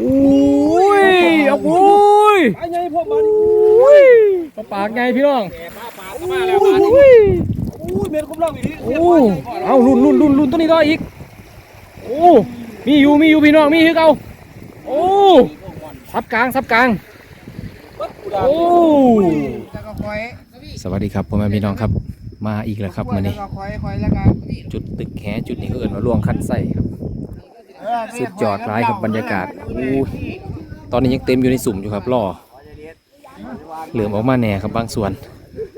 อุ้ยเอาโอ้ยไอ้ไงพวกมันอุ้ยปลาปากไงพี่น้องป้าป่าก็มาแล้วอุ้ยอุ้ยเมียนคุ้มเล่าอีกทีโอ้เอาลุ่นลุ่นลุ่นลุ่นตัวนี้ต่ออีกโอ้มีอยู่มีอยู่พี่น้องมีคือเก่าโอ้ซับกลางซับกลางโอ้สวัสดีครับพ่อแม่พี่น้องครับ มาอีกแล้วครับมื้อนี้จุดตึกแหจุดนี้เขาเอิ้นว่าล่วงคันไส้ครับ สุดยอดร้ายครับบรรยากาศอู้ยตอนนี้ยังเต็มอยู่ในสุ่มอยู่ครับรอเหลือมออกมาแหน่ครับบางส่วน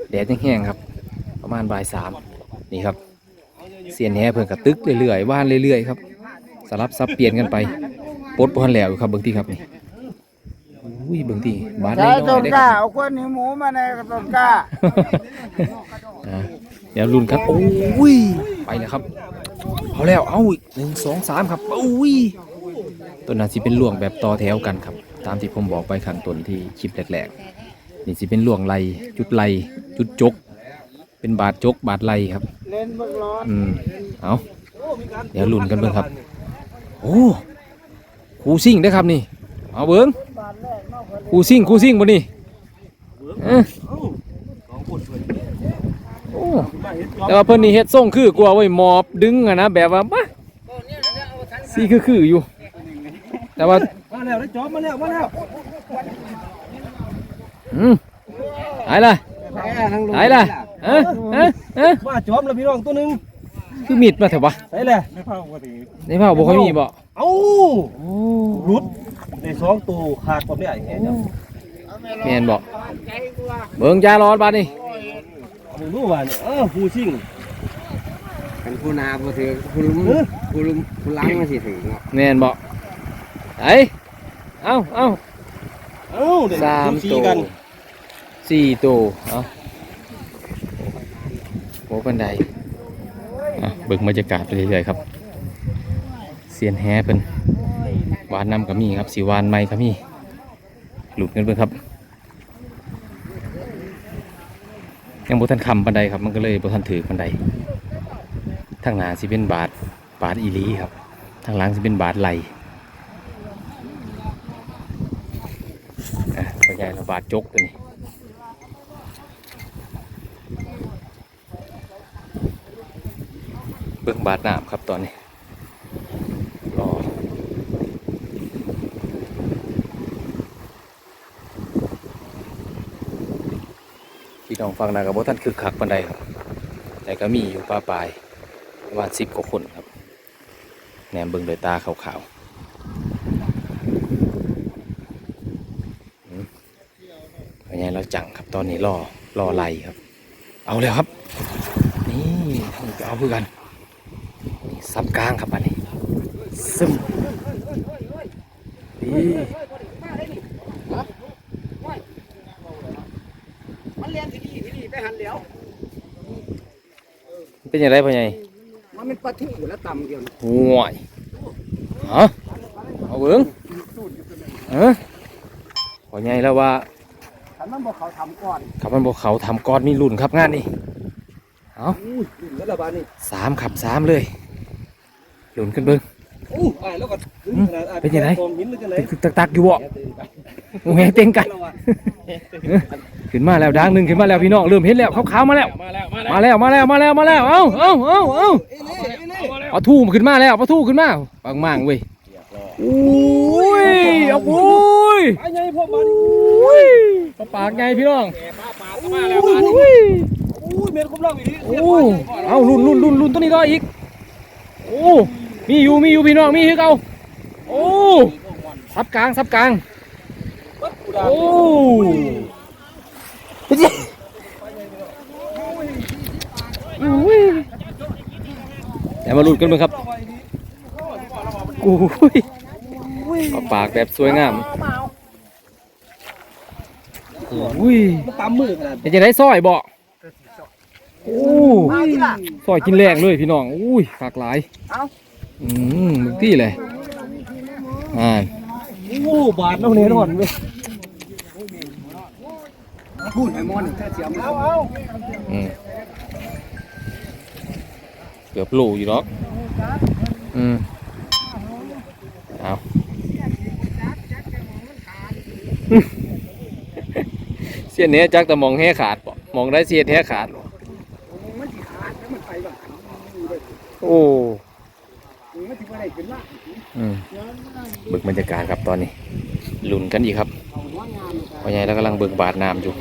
แดดยังแห้งครับ ประมาณบ่ายสามนี่ครับเสียนแหเพิ่นกระตึกเรื่อยๆว่านเรื่อยๆครับสลับซับเปลี่ยนกันไปปลดบ่ทันแล้วอยู่ครับเบิ่งที่ครับนี่อุ้ยเบิ่งที่บาดใช้น้ต้อยนๆได้กคล้ารับเอาควนหิวหมูมาในต้นกล้าอะเดี๋ยวลุ้นครับโอ้ยไปแล้วครับ เอาแล้วเอาอีกหนึ่งสองสามครับโอ้ยต้นนั้นสิเป็นล่วงแบบต่อแถวกันครับ ตามที่ผมบอกไปข้างต้นที่คลิปแรกๆนี่สิเป็นล่วงไหลจุดไหลจุดจก เป็นบาดจกบาดไหลครับอืมเอาเดี๋ยวลุ้นกันเบิ่งครับโอ้คูซิ่งได้ครับนี่เอาเบิ้งคูซิ่งคูซิ่งบ่นี่ แต่ว่าเพิ่นนี่เฮ็ดส่งคือกลัวไว้หมอบดึงอะนะแบบว่าบ้าสีคือคือๆอยู่ แต่ว่ามาแล้วได้จอบมาแล้วมาแล้วอืมหายละหายละเอ้อเอ้อเอ้อมาจอบแล้วพี่น้องตัวหนึงคือมีดมาเถอะวะใส่เลยในเผาบ่ค่อยมีบ่เอ้าโอ้รุดในสองตัวขาดความได้ไงเจ้าแม่นบ่เบิ่งยาร้อนบาดนี่ ไม่รู้ว่าเนี่ยเออผู้ชิงเป็นผู้นาผู้ถือผู้ลุมผู้ลุมผู้ล้างมาสิถึงเนาะแม่นบ่ไอเอ้าเอ้าเอ้าเดี๋ยวสามสีตัวกันสี่ตัวเอาโอ้บันไดอะเบิ่งบรรยากาศไปเรื่อยๆครับเสียนแฮเพิ่นหวานน้ำก็มีครับสีหวานไม้ก็มีหลุดกันเบิ่งครับ ยังบ่ทันคำปันไดครับ มันก็เลยบ่ทันถือปันไดทางหนาสิเป็นบาทบาทอีลีครับ ทางหลังสิเป็นบาทไหลอะตัวใหญ่ละบาทจกตัวนี้เบื้องบาดน้ำครับตอนนี้ พี่น้องฟังนะกับว่าท่านคือคักปันใดครับ แต่ก็มีอยู่ป้าปลายประมาณสิบกว่าคนครับแหนมเบิ่งโดยตาขาวๆอืมเป็นไงเราจังครับตอนนี้รอรอไล่ครับ เอาแล้วครับ นี่นี่เอาเพื่อกันนี่ซับกลางครับอันนี้ซึมนี่ มัน เรียนที่นี่ที่นี่ไปหันเดียวเป็นยังไงพ่อใหญ่มันเป็นปลาทูแล้วต่ำเดียวห่วยฮะเอาเบิ้งเออพ่อใหญ่แล้วว่าถ้ามันบอกเขาทำก่อนขับมันบอกเขาทำก้อนมีรุ่นครับงานนี้เอาอุ้ยดึงแล้วละบาดนี่สามขับสามเลยรุ่นขึ้นเบิ้งอู้อ่าแล้วก็ดึงขนาดอะเป็นยังไงโดนหินหรือจังไงตึกตึกตักตักอยู่บ่โอ้ยเต็งกันเออ ขึ้นมาแล้วดังหนึ่งขึ้นมาแล้วพี่น้องเริ่มเห็นแล้วขาวๆมาแล้วมาแล้วมาแล้ว มาแล้วมาแล้วมาแล้วมาแล้วเอ้าเอ้าเอ้าเอ้าปลาทูขึ้นมาแล้วปลาทูขึ้นมาบางมางเว้ยโอ้ยเอาโอ้ยไงพวกมันโอ้ยปลาปากไงพี่น้องป้าป่ามาแล้วโอ้ยอุ้ยเมียนคุ้มล่าอีกทีโอ้เอาลุ่นลุ่นลุ่นลุ่นตัวนี้ต่ออีกโอ้มีอยู่มีอยู่พี่น้องมีคือเก่าโอ้ซับกลางซับกลางโอ้อุ้ยเดี๋ยว มาลุ้นกันเบ้างครับโอ้ยเอาปากแบบสวยงามโอ้ยมันตามมือขนาดเป็นจะได้ซอยบ่โอ้มาที่ล่ะซอยกินแรงเลยพี่น้องอุ้ยฝากหลายเอ้าอืมมึงที่เลยอ่าโอ้บาดแล้วเนี่ยนอนเว้ยพูดไอ้มอนถ้าเสียมเอาเอาอืม เกือบโลอยู่หรอกอืมเอาเสียนเนี้ยจักแต่มองแห่ขาดบ่มองได้เสียแห่ขาดบ่มันสิขาดแล้วมันไปบ้าโอ้บึกบรรยากาศครับตอนนี้ ลุนกันอีกครับเอาหัวงามนี่ก็พ่อใหญ่แล้วกำลังเบิกบาดน้ำอยู่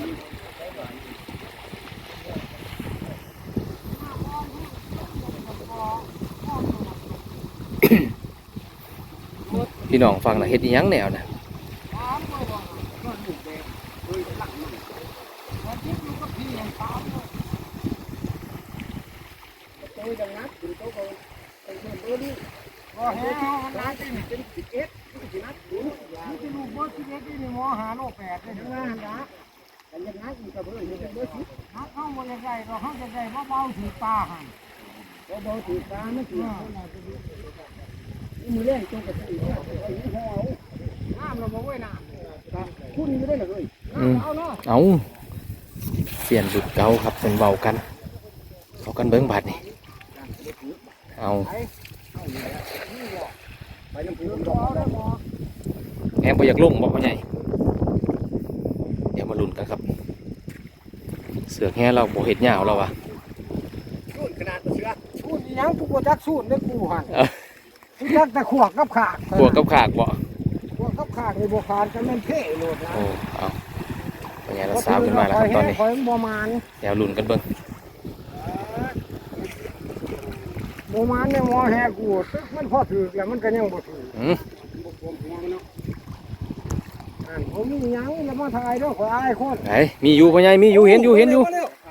พี่น้องฟังนะเฮ็ดอิหยังแนวนะ โตจังนักขึ้นโตก็ไปเพิ่มตัวนี้บ่เฮ็ดร้านที่นี่เป็น11มันสินักดูมันสิลูกบ่11นี่หมอหาโล8ได้ทั้งนั้นล่ะกันยังนักอีกก็เพิ่นอยู่เป็นเบอร์10นักเข้าบ่ได้ได้เราเฮาจะได้ เบาๆถือตาหั่นบ่เบาถือตามันสิมือเล่นจงกับสิเอาน้ำเราบ่ไว้น้ำคุณอยู่ได้ล่ะเอ้ยอืมเอาเนาะเอาเปลี่ยนดุดเกาครับเป็นเบากันเขากันเบิ้งบาดนี่เอาไปน้ำพุบ่เอาแล้วบ่แอมบ่อยากลงบอกพ่อใหญ่เดี๋ยวมาลุ้นกันครับ เสือกแห่เราบ่เห็ดหยาวเราวะสูนขนาดเสือสูนยังกูบ่จักสูนได้กูหั่นเอ้ากู จักแต่ขวกกับขากบวกกับขากบ่ขวกกับขากนี่บ่ขาดกันแม่นเท่โลดนะโอ้เอาพ่อใหญ่เราสาวขึ้นมาแล้วครับตอนนี้คอยบ่มานเดี๋ยวลุ้นกันเบิ้งบ่มานเนี่ยหมอแฮกูตึกมันพอถือแล้วมันก็ยังบ่ถืออืมบ่ควมหัวมันเนาะอันผมมีหยังแล้วมาถ่ายเด้อขออายคนไหนมีอยู่พ่อใหญ่มีอยู่เห็นอยู่เห็นอยู่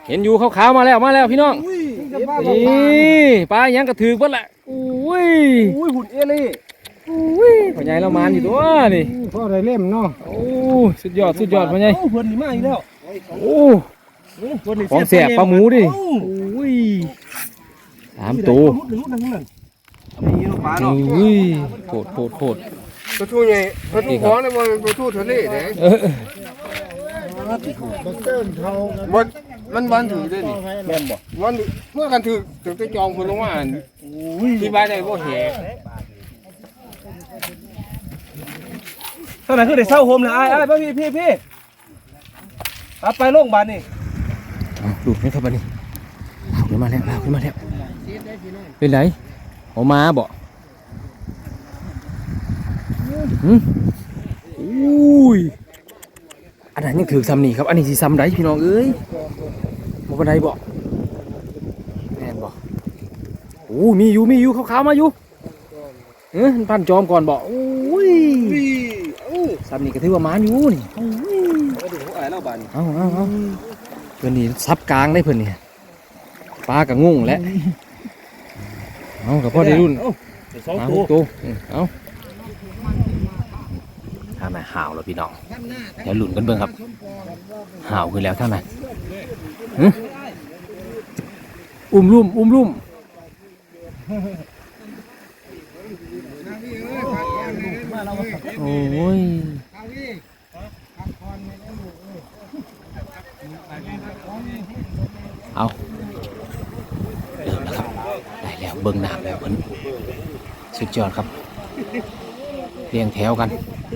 เห็นอยู่ขาวๆมาแล้วมาแล้วพี่น้องอุ้ยจะบ้านีบ่ผ่าน่ปลายังกระถือเบิ้ละอุ้ ยอุ้ยหุ่นเอลี่อุ้ยพ่อใหญ่เรามานอยู่ตัวนี่พอได้เล่มเนาะโอ้สุดยอดสุดยอดพ่อใหญ่เอ้าเพิ่นนี่มาอีกแล้วโอ้เพิ่นนี่ของแสบปลาหมูดิเอ้าอุ้ยสามตัวปลาหมูหนึ่งลูกหนึ่งนั่นเอาไปยิงลูกปลาเนาะอุ้ยโคตรโคตรโคตรประตูใหญ่ประตูของนี่มันประตูทะเลเด้เออ มันมันวันถือได้นี่แม่นบ่วันเมื่อกันถือถึงจะจองคนลงมาอันที่บ้านได้บ่แห่เท่านั้นคือได้เศร้าโฮมเลยอ้ายอ้ายพี่พี่พี่เอาไปโรงพยาบาลนี่เอาดูดไหมครับอันนี้ลากขึ้นมาแล้วลากขึ้นมาแล้วเป็นไรออกมาบ่หืมอุ้ย อันนั้นยังถือซ้ำนี่ครับ อันนี้สิซ้ำไรพี่น้องเอ้ยบ่เป็นไรบ่แม่นบ่โอ้มีอยู่มีอยู่ขาวๆมาอยู่เออปั้นจอมก่อนบ่อุ้ยเอ้าซ้ำนี่ก็ถือว่าหมานอยู่นี่เอาดูอ้ายเล่าบาดนี่เอาเอาเอาเพื่อนนี่ซับกลางได้เพื่อนนี่ปลากับงงแล้วเอากับพ่อได้รุ่นเอ้าได้สองเอาตัวตัวอืมเอา ท่างไหนห่าวแล้วพี่น้องเดี๋ยวหลุนกันเบิ่งครับห่าวขึ้นแล้วท่างไหนอุ้มลุ่มอุ้มลุ่มโอ้ยเอาเริ่มแล้วครับ ได้แล้วเบิ้งหน้าแล้วเพิ่นสุดยอดครับ เรียงแถวกัน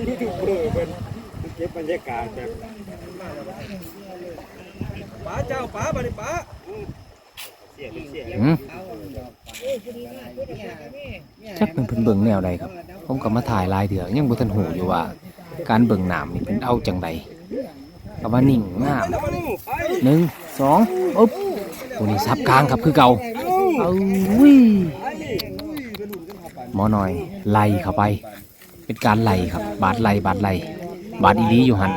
เก็บบรรยากาศแบบปลาเจ้าปลาบาดนี่ปลาเสียเสียอืมจักเป็นเพิ่นเบิ่งแนวใดครับ ผมก็มาถ่ายลายเถือยังบ่ทันหูอยู่ว่า การเบิ่งน้ำนี่เป็นเอาจังใดก็ว่านิ่งงามหนึ่งสองอุ๊บตัวนี้ซับกลางครับคือเก่าเอาวิหมอหน่อยไล่เข้าไป เป็นการไหลครับ บาดไหลบาดไหลบาดอีดีอยู่หัน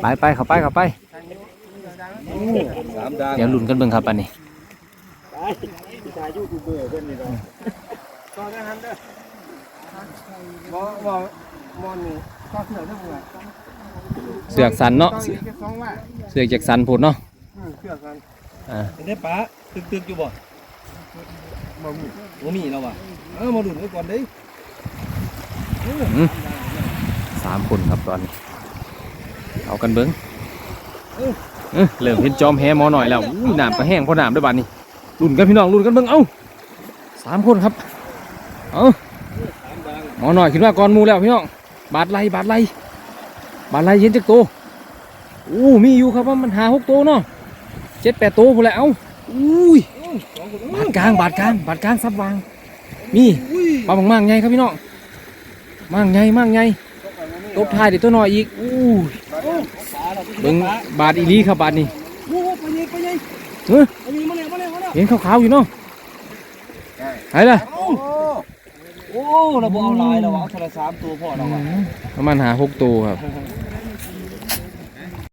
ไปไปเข้าไปเข้าไปเดี๋ยวลุ้นกันเบิ่งครับอันนี้เสือกสันเนาะเสือกจากสันพูดเนาะเสือกันอ่าได้ปลาตึกตึกอยู่บ่บ่มีบ่มีแล้วว่ะเออมาดูดไว้ก่อนเด้ สามคนครับตอนนี้ เอากันเบิ้งเอ้อเริ่มเห็นจอมแฮหมอหน่อยแล้วอุ้ยน้ำก็แห้งเพราะน้ำด้วยบาดนี้รุ่นกันพี่น้องรุ่นกันเบิ้งเอ้าสามคนครับ เอาหมอหน่อยคิดว่าก่อนหมูแล้วพี่น้องบาดไหลบาดไหลบาดไรเห็นจักตัวอู้มีอยู่ครับว่ามันหาหกตัวเนาะเจ็ดแปดตัวพอแล้วอุ้ยบาดกลางบาดกลางบาดกลางซับวางมีปลาบางมากไงครับพี่น้อง มากไงมากไงตบท้ายเดี๋ยวตัวน้อยอีกอู้ยเบิ่งบาดอีหลีครับบาดนี่โอ้ไปยิงไปยิงเฮ้ยไปยิงมาเลยมาเลยมาเลยเห็นขาวๆอยู่เนาะไหนล่ะโอ้เราบอกเอาลายเราเอาโทรศัพท์ตัวพ่อเราอะประมาณหาหกตัวครับโ